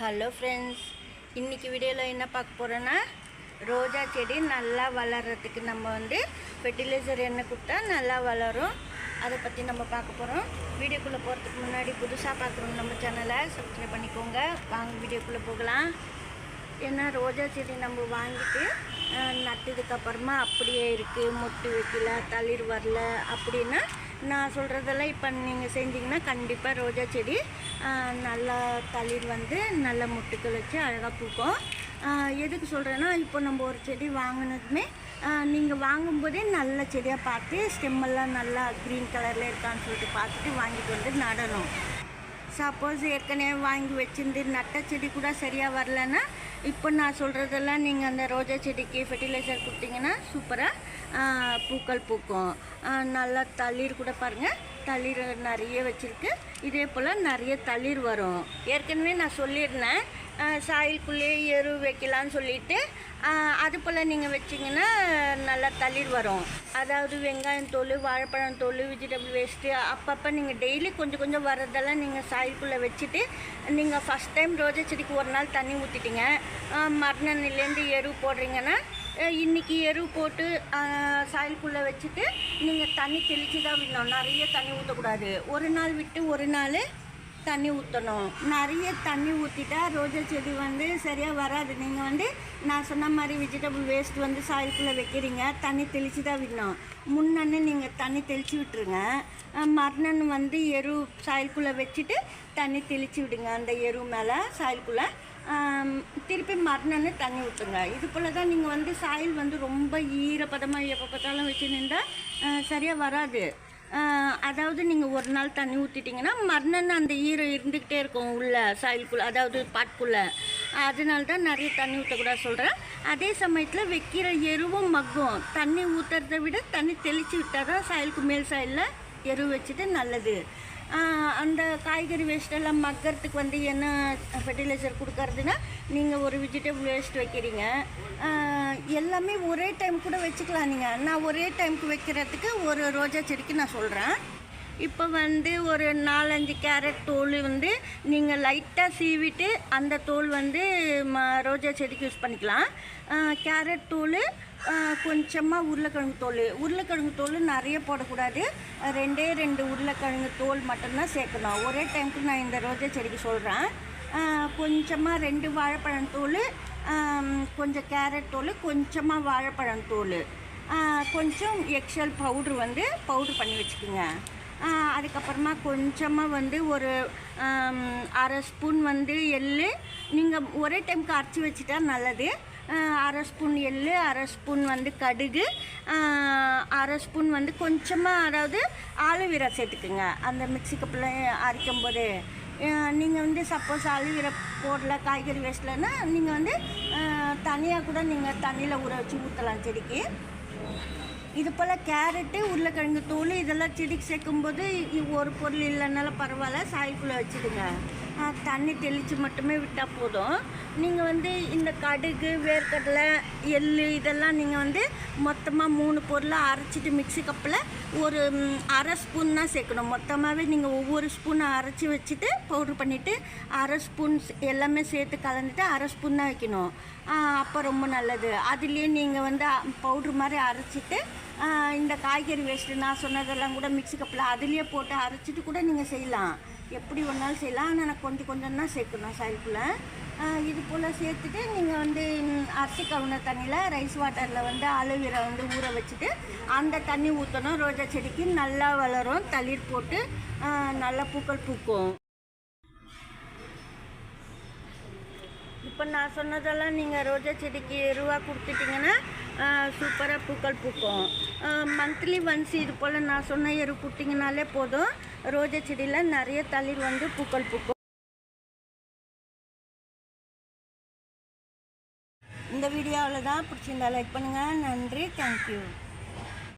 Hello friends இன்றைக்கி வீடியோவில் என்ன பார்க்க போகிறோன்னா ரோஜா செடி நல்லா வளர்கிறதுக்கு நம்ம வந்து ஃபெர்டிலைசர் எண்ணெய் கொடுத்தா நல்லா வளரும். அதை பற்றி நம்ம பார்க்க போகிறோம் வீடியோக்குள்ளே போகிறதுக்கு முன்னாடி புதுசாக பார்க்குறோம் நம்ம சேனலை சப்ஸ்கிரைப் பண்ணிக்கோங்க. வாங்க வீடியோக்குள்ளே போகலாம். ஏன்னா ரோஜா செடி நம்ம வாங்கிட்டு நட்டதுக்கப்புறமா அப்படியே இருக்குது மொட்டு வைக்கல தளிர் வரல அப்படின்னா நான் சொல்கிறதெல்லாம் இப்போ நீங்கள் செஞ்சிங்கன்னா கண்டிப்பாக ரோஜா செடி நல்லா தளிர் வந்து நல்ல முட்டுக்கள் வச்சு அழகாக பூக்கும். எதுக்கு சொல்கிறேன்னா இப்போ நம்ம ஒரு செடி வாங்கினதுமே நீங்கள் வாங்கும்போதே நல்ல செடியாக பார்த்து ஸ்டெம்மெல்லாம் நல்லா க்ரீன் கலரில் இருக்கான்னு சொல்லிட்டு பார்த்துட்டு வாங்கிட்டு வந்து நடணும். சப்போஸ் ஏற்கனவே வாங்கி வச்சிருந்து நட்ட செடி கூட சரியாக வரலன்னா இப்போ நான் சொல்கிறதெல்லாம் நீங்கள் அந்த ரோஜா செடிக்கு ஃபெர்டிலைசர் கொடுத்தீங்கன்னா சூப்பராக பூக்கள் பூக்கும். நல்லா தளிர் கூட பாருங்கள் தளிர் நிறைய வச்சுருக்கு. இதே போல் நிறைய தளிர் வரும். ஏற்கனவே நான் சொல்லியிருந்தேன். சாயலுக்குள்ளேயே எரு வைக்கலான்னு சொல்லிட்டு அது போல் நீங்கள் வச்சிங்கன்னா நல்லா தளிர் வரும். அதாவது வெங்காயம் தோல் வாழைப்பழம் தோல் வெஜிடபிள் வேஸ்ட்டு அப்பப்போ நீங்கள் டெய்லி கொஞ்சம் கொஞ்சம் வர்றதெல்லாம் நீங்கள் சாயில்குள்ளே வச்சுட்டு நீங்கள் ஃபஸ்ட் டைம் ரோஜா செடிக்கு ஒரு நாள் தண்ணி ஊற்றிட்டீங்க மறுநாள்லேருந்து எரு போடுறீங்கன்னா இன்றைக்கி இன்னைக்கு எரு போட்டு சாயலுக்குள்ளே வச்சுட்டு நீங்கள் தண்ணி தெளித்து தான் விடணும். நிறைய தண்ணி ஊற்றக்கூடாது ஒரு நாள் விட்டு ஒரு நாள் தண்ணி ஊற்றணும் நிறைய தண்ணி ஊற்றிட்டா ரோஜா செடி வந்து சரியாக வராது. நீங்கள் வந்து நான் சொன்ன மாதிரி வெஜிடபிள் வேஸ்ட் வந்து சாயலுக்குள்ளே வைக்கிறீங்க. தண்ணி தெளித்து தான் விடணும். முன்னன்னு நீங்கள் தண்ணி தெளித்து விட்டுருங்க. அஹ் மறுநாள் வந்து எரு சாயலுக்குள்ளே வச்சுட்டு தண்ணி தெளித்து விடுங்க. அந்த எரு மேலே சாயலுக்குள்ளே திருப்பி மறுநாள் தண்ணி ஊற்றுங்க இது போல் தான் நீங்கள் வந்து சாயில் வந்து ரொம்ப ஈரப்பதமாக எப்போ பார்த்தாலும் வச்சு நின்றா சரியாக வராது. அதாவது நீங்கள் ஒரு நாள் தண்ணி ஊற்றிட்டிங்கன்னா மறுநாள் அந்த ஈரம் இருந்துக்கிட்டே இருக்கும் உள்ள சாயிலுக்குள்ளே அதாவது பாட்டுக்குள்ளே அதனால தான் நிறைய தண்ணி ஊற்றக்கூடாது சொல்கிறேன் அதே சமயத்தில் வைக்கிற எருவும் மக்கும். தண்ணி ஊற்றுறதை விட தண்ணி தெளித்து விட்டால் தான் சாயலுக்கு மேல் சாயலில் எரு வச்சுட்டு நல்லது. அந்த காய்கறி வேஸ்ட்டெல்லாம் மக்கறதுக்கு வந்து என்ன ஃபெர்டிலைசர் கொடுக்கறதுன்னா நீங்கள் ஒரு வெஜிடபிள் வேஸ்ட் வைக்கிறீங்க. எல்லாமே ஒரே டைம் கூட வச்சுக்கலாம் நீங்கள் நான் ஒரே டைமுக்கு வைக்கிறதுக்கு ஒரு ரோஜா செடிக்கு நான் சொல்கிறேன் இப்போ வந்து ஒரு நாலஞ்சு கேரட் தோல் வந்து நீங்கள் லைட்டாக சீவிட்டு அந்த தோல் வந்து ம ரோஜா செடிக்கு யூஸ் பண்ணிக்கலாம். கேரட் தோல் கொஞ்சமாக உருளைக்கிழங்கு தோல். உருளைக்கிழங்கு தோல் நிறைய போடக்கூடாது. ரெண்டே ரெண்டு உருளைக்கிழங்கு தோல் மட்டும்தான் சேர்க்கணும். ஒரே டைமுக்கு நான் இந்த ரோஜா செடிக்கு சொல்கிறேன் கொஞ்சமாக ரெண்டு வாழைப்பழம் தோல் கொஞ்சம் கேரட் தோல் கொஞ்சமாக வாழைப்பழம் தோல். கொஞ்சம் எக்ஸல் பவுட்ரு வந்து பவுட்ரு பண்ணி வச்சுக்கோங்க. அதுக்கப்புறமா கொஞ்சமாக வந்து ஒரு அரை ஸ்பூன் வந்து எள் நீங்கள் ஒரே டைம்க்கு அரைச்சி வச்சுட்டா நல்லது. அரை ஸ்பூன் எள்ளு அரை ஸ்பூன் வந்து கடுகு அரை ஸ்பூன் வந்து கொஞ்சமாக அதாவது ஆலுவீரா சேர்த்துக்குங்க. அந்த மிக்சி கப்பில் அரைக்கும் போது. நீங்கள் வந்து சப்போஸ் அழுகிற போடல காய்கறி வேஸ்ட்லன்னா நீங்கள் வந்து தனியாக கூட நீங்கள் தண்ணியில் ஊற வச்சு ஊற்றலாம் செடிக்கு. இது போல் கேரட்டு உருளைக்கிழங்கு தோல் இதெல்லாம் செடிக்கு சேர்க்கும்போது ஒரு பொருள் இல்லைனாலும் பரவாயில்ல. சாய்க்குள்ளே வச்சுடுங்க. தண்ணி தெளித்து மட்டுமே விட்டால் போதும். நீங்கள் வந்து இந்த கடுகு வேர்க்கடலை எள் இதெல்லாம் நீங்கள் வந்து மொத்தமாக மூணு பொருளை அரைச்சிட்டு மிக்ஸி கப்பில் ஒரு அரை ஸ்பூன் தான் சேர்க்கணும். மொத்தமாகவே நீங்கள் ஒவ்வொரு ஸ்பூனை அரைச்சி வச்சுட்டு பவுட்ரு பண்ணிவிட்டு அரை ஸ்பூன் எல்லாமே சேர்த்து கலந்துட்டு அரை ஸ்பூன் தான் வைக்கணும். அப்போ ரொம்ப நல்லது. அதுலேயே நீங்கள் வந்து பவுட்ரு மாதிரி அரைச்சிட்டு இந்த காய்கறி வேஸ்ட்டு நான் சொன்னதெல்லாம் கூட மிக்ஸி கப்பில் அதுலேயே போட்டு அரைச்சிட்டு கூட நீங்கள் செய்யலாம். எப்படி ஒன்றாலும் செய்யலாம். ஆனால் நான் கொஞ்சம் கொஞ்சம் தான் சேர்க்கணும் சைடுக்குள்ளே இது போல் சேர்த்துட்டு நீங்கள் வந்து அரிசி கவுன தண்ணியில் ரைஸ் வாட்டரில் வந்து அலுவீரை வந்து ஊற வச்சுட்டு அந்த தண்ணி ஊற்றணும் ரோஜா செடிக்கு நல்லா வளரும். தளிர் போட்டு நல்லா பூக்கள் பூக்கும். இப்போ நான் சொன்னதெல்லாம் நீங்கள் ரோஜா செடிக்கு எருவாக கொடுத்துட்டிங்கன்னா சூப்பராக பூக்கள் பூக்கும். மந்த்லி ஒன்ஸ் இது போல் நான் சொன்ன எரு கொடுத்தீங்கனாலே போதும். ரோஜா செடியில் நிறைய தளிர் வந்து பூக்கள் பூக்கும். இந்த வீடியோவில் தான் பிடிச்சிருந்தா லைக் பண்ணுங்கள் நன்றி. தேங்க்யூ